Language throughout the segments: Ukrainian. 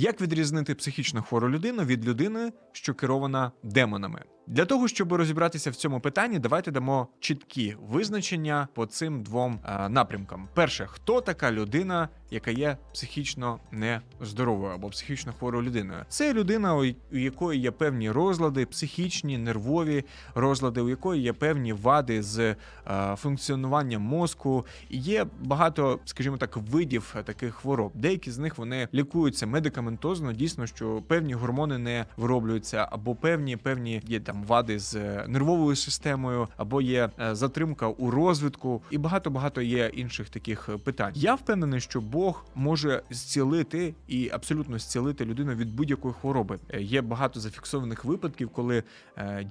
Як відрізнити психічно хвору людину від людини, що керована демонами? Для того, щоб розібратися в цьому питанні, давайте дамо чіткі визначення по цим двом е, напрямкам. Перше, хто така людина, яка є психічно нездоровою або психічно хворою людиною? Це людина, у якої є певні розлади, психічні, нервові розлади, у якої є певні вади з е, функціонуванням мозку. Є багато, скажімо так, видів таких хвороб. Деякі з них вони лікуються медикаментозно. Дійсно, що певні гормони не вироблюються, або певні певні є там вади з е, нервовою системою, або є е, затримка у розвитку, і багато багато є інших таких е, питань. Я впевнений, що Бог може зцілити і абсолютно зцілити людину від будь-якої хвороби. Є багато зафіксованих випадків, коли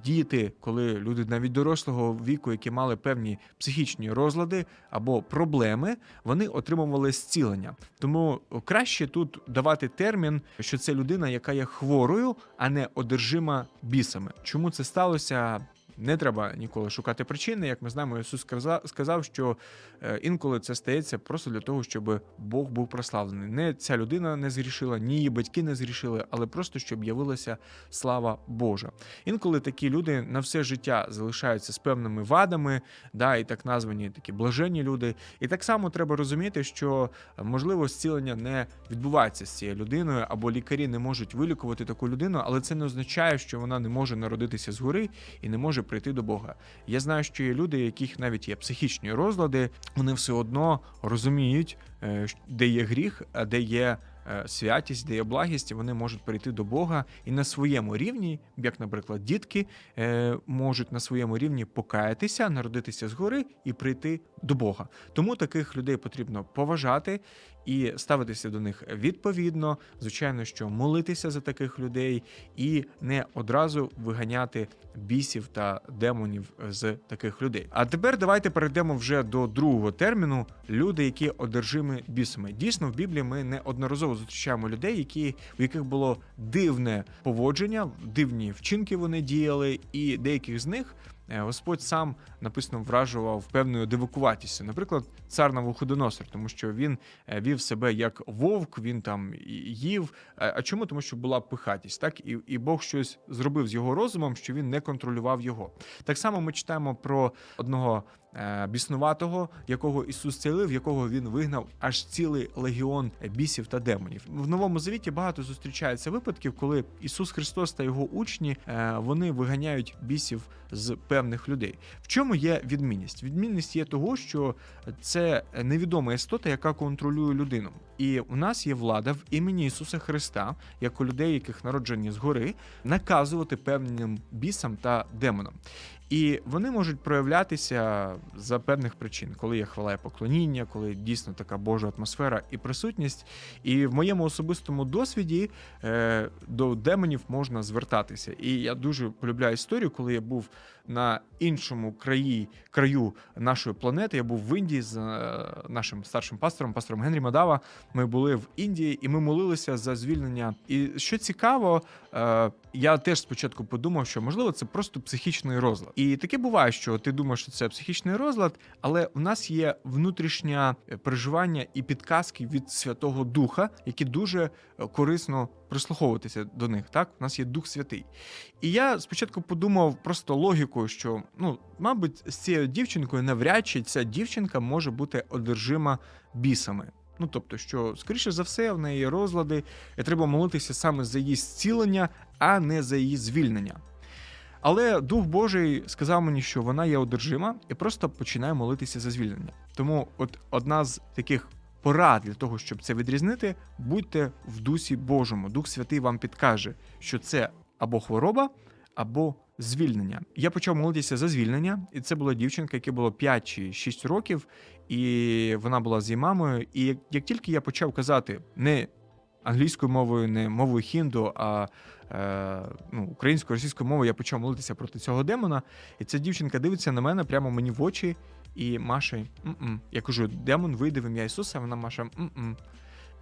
діти, коли люди навіть дорослого віку, які мали певні психічні розлади або проблеми, вони отримували зцілення. Тому краще тут давати термін, що це людина, яка є хворою, а не одержима бісами. Чому це сталося? Не треба ніколи шукати причини. Як ми знаємо, Ісус сказа- сказав, що е, інколи це стається просто для того, щоб Бог був прославлений. Не ця людина не згрішила, ні її батьки не згрішили, але просто щоб явилася слава Божа. Інколи такі люди на все життя залишаються з певними вадами, да, і так названі такі блаженні люди. І так само треба розуміти, що е, можливо зцілення не відбувається з цією людиною, або лікарі не можуть вилікувати таку людину, але це не означає, що вона не може народитися згори і не може прийти до Бога. Я знаю, що є люди, яких навіть є психічні розлади, вони все одно розуміють, е, де є гріх, а де є. е, Святість, де є благість, вони можуть прийти до Бога і на своєму рівні, як, наприклад, дітки, е, можуть на своєму рівні покаятися, народитися згори і прийти до Бога. Тому таких людей потрібно поважати і ставитися до них відповідно. Звичайно, що молитися за таких людей і не одразу виганяти бісів та демонів з таких людей. А тепер давайте перейдемо вже до другого терміну: люди, які одержимі бісами. Дійсно, в Біблії ми неодноразово зустрічаємо людей, які у яких було дивне поводження, дивні вчинки вони діяли, і деяких з них. Е, Господь сам написано вражував певною дивакуватістю. Наприклад, цар Навуходоносор, тому що він е, вів себе як вовк, він там їв. Е, А чому? Тому що була пихатість, так і, і Бог щось зробив з його розумом, що він не контролював його. Так само ми читаємо про одного біснуватого, якого Ісус цілив, якого він вигнав аж цілий легіон бісів та демонів. В новому завіті багато зустрічається випадків, коли Ісус Христос та його учні е, вони виганяють бісів з певних людей. В чому є відмінність? Відмінність є того, що це невідома істота, яка контролює людину. І у нас є влада в імені Ісуса Христа, як у людей, яких народжені згори, наказувати певним бісам та демонам. І вони можуть проявлятися за певних причин, коли є хвала і поклоніння, коли дійсно така Божа атмосфера і присутність. І в моєму особистому досвіді е, до демонів можна звертатися. І я дуже полюбляю історію, коли я був на іншому краї краю нашої планети. Я був в Індії з е, нашим старшим пастором, пастором Генрі Мадава. Ми були в Індії і ми молилися за звільнення. І що цікаво, е, я теж спочатку подумав, що можливо це просто психічний розлад. І таке буває, що ти думаєш, що це психічний розлад, але у нас є внутрішнє е, переживання і підказки від Святого Духа, які дуже е, корисно прислуховуватися до них. Так, у нас є Дух Святий. І я спочатку подумав просто логікою, що ну, мабуть, з цією дівчинкою навряд чи ця дівчинка може бути одержима бісами. Ну тобто, що скоріше за все, в неї розлади, і треба молитися саме за її зцілення, а не за її звільнення. Але Дух Божий сказав мені, що вона є одержима, і просто починаю молитися за звільнення. Тому, от одна з таких порад для того, щоб це відрізнити, будьте в дусі Божому. Дух Святий вам підкаже, що це або хвороба, або звільнення. Я почав молитися за звільнення, і це була дівчинка, якій було 5 чи 6 років, і вона була з її мамою. І як тільки я почав казати не англійською мовою, не мовою хінду, а е, ну, українською, російською мовою, я почав молитися проти цього демона. І ця дівчинка дивиться на мене прямо мені в очі і маше м-м. Я кажу: демон вийде в ім'я Ісуса, а вона маше м-м.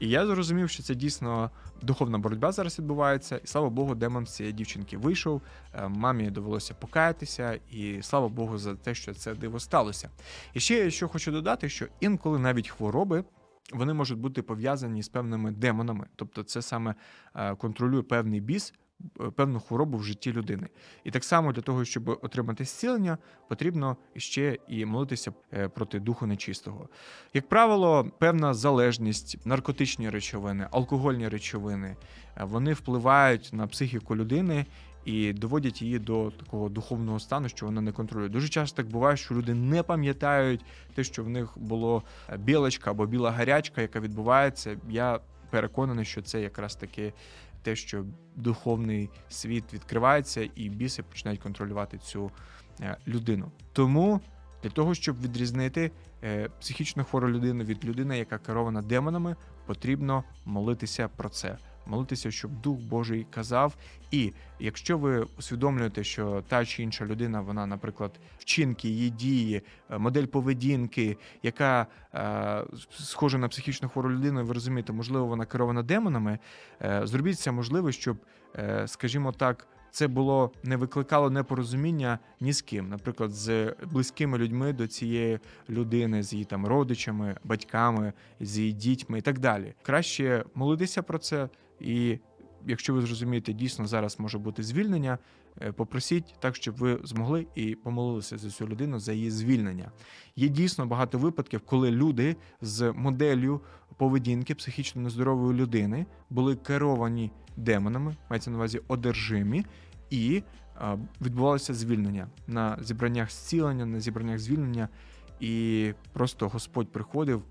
І я зрозумів, що це дійсно духовна боротьба зараз відбувається, і слава Богу, демон з цієї дівчинки вийшов. Е, Мамі довелося покаятися, і слава Богу за те, що це диво сталося. І ще я що хочу додати, що інколи навіть хвороби вони можуть бути пов'язані з певними демонами. Тобто, це саме е, контролює певний біс, е, певну хворобу в житті людини. І так само для того, щоб отримати зцілення, потрібно ще і молитися е, проти духу нечистого. Як правило, певна залежність, наркотичні речовини, алкогольні речовини, вони впливають на психіку людини. І доводять її до такого духовного стану, що вона не контролює. Дуже часто так буває, що люди не пам'ятають те, що в них було е, білочка або біла гарячка, яка відбувається. Я переконаний, що це якраз таки те, що духовний світ відкривається, і біси починають контролювати цю е, людину. Тому для того, щоб відрізнити е, психічно хвору людину від людини, яка керована демонами, потрібно молитися про це. Молитися, щоб Дух Божий казав. І якщо ви усвідомлюєте, що та чи інша людина, вона, наприклад, вчинки, її дії, е, модель поведінки, яка е, схожа на психічно хвору людину, ви розумієте, можливо, вона керована демонами, е, зробіть все можливе, щоб, е, скажімо так, це було не викликало непорозуміння ні з ким, наприклад, з близькими людьми до цієї людини, з її там родичами, батьками, з її дітьми і так далі. Краще молитися про це, і якщо ви зрозумієте, дійсно зараз може бути звільнення. е, Попросіть так, щоб ви змогли і помолилися за цю людину за її звільнення. Є дійсно багато випадків, коли люди з моделлю поведінки психічно нездорової людини були керовані демонами, мається на увазі одержимі, і відбувалося звільнення на зібраннях зцілення, на зібраннях звільнення, і просто Господь приходив.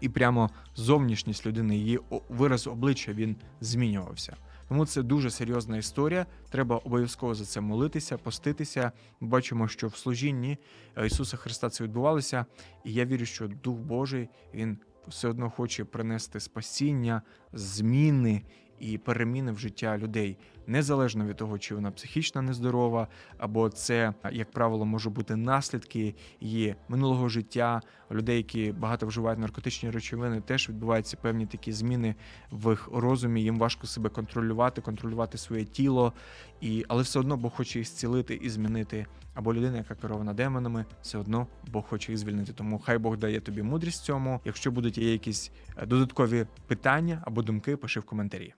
І прямо зовнішність людини, її вираз обличчя він змінювався. Тому це дуже серйозна історія. Треба обов'язково за це молитися, поститися. Ми бачимо, що в служінні е, Ісуса Христа це відбувалося, і я вірю, що Дух Божий він все одно хоче принести спасіння, зміни і переміни в життя людей, незалежно від того, чи вона психічно нездорова, або це, як правило, може бути наслідки її минулого життя. У людей, які багато вживають наркотичні речовини, теж відбуваються певні такі зміни в їх розумі. Їм важко себе контролювати, контролювати своє тіло, і але все одно Бог хоче їх зцілити і змінити. Або людина, яка керована демонами, все одно Бог хоче їх звільнити. Тому хай Бог дає тобі мудрість в цьому. Якщо будуть є якісь е, додаткові питання або думки, пиши в коментарі.